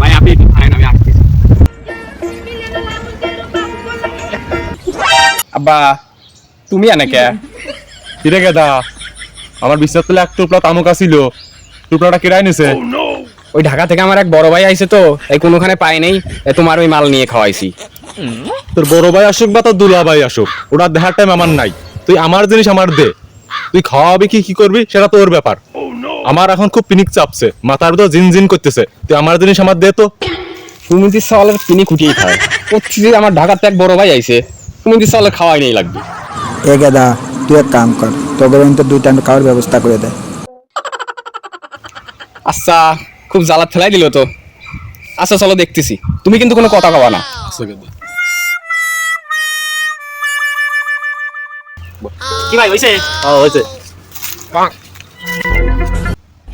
ভাই আপনি একটু খায়েন আমি আসছি আব্বা তুমি আনে কে কিরে গেদা? আমার বিশ্বাস পেলে এক টুপলা তামুক আসিল টুপলাটা কিরাই নিছে? ওই ঢাকা থেকে আমার এক বড় ভাই আইছে তো এই কোনোখানে পাই নেই তোমার ওই মাল নিয়ে খাওয়াইছি। তোর বড় ভাই আসুক বা তোর দুলা ভাই আসুক ওটা দেখার টাইম আমার নাই। তুই আমার জিনিস আমার দে। তুই খাওয়াবি কি কি করবি সেটা তোর ব্যাপার। আমার এখন খুব পিনিক চাপছে মাথার তো জিন জিন করতেছে। তুই আমার জিনিস আমার দে তো। তুমি যদি সলের কিনি খুঁটিয়েই খাও করছি যে আমার ঢাকাতে এক বড় ভাই আইছে তুমি যদি সলের খাওয়াই নেই লাগবে। এ গেদা তুই এক কাম কর তোকে তো দুই টাইম খাওয়ার ব্যবস্থা করে দে। আচ্ছা খুব জ্বালা ফেলাই দিল তো। আচ্ছা চলো দেখতেছি। তুমি কিন্তু কোনো কথা কবা না। কি ভাই হইছে? হয়েছে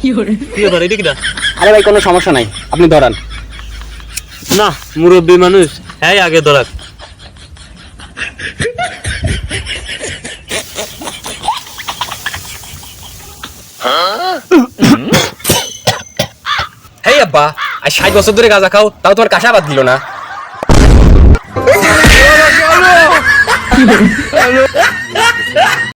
কি ব্যাপার এটা কিটা? আরে ভাই কোনো সমস্যা নাই। আপনি ধরান। না মুরব্বী মানুষ। হ্যাঁ আগে ধরাক। হেই আব্বা আজ ষাট বছর ধরে গাঁজা খাও তাও তোমার কাঁসা বাদ দিল না।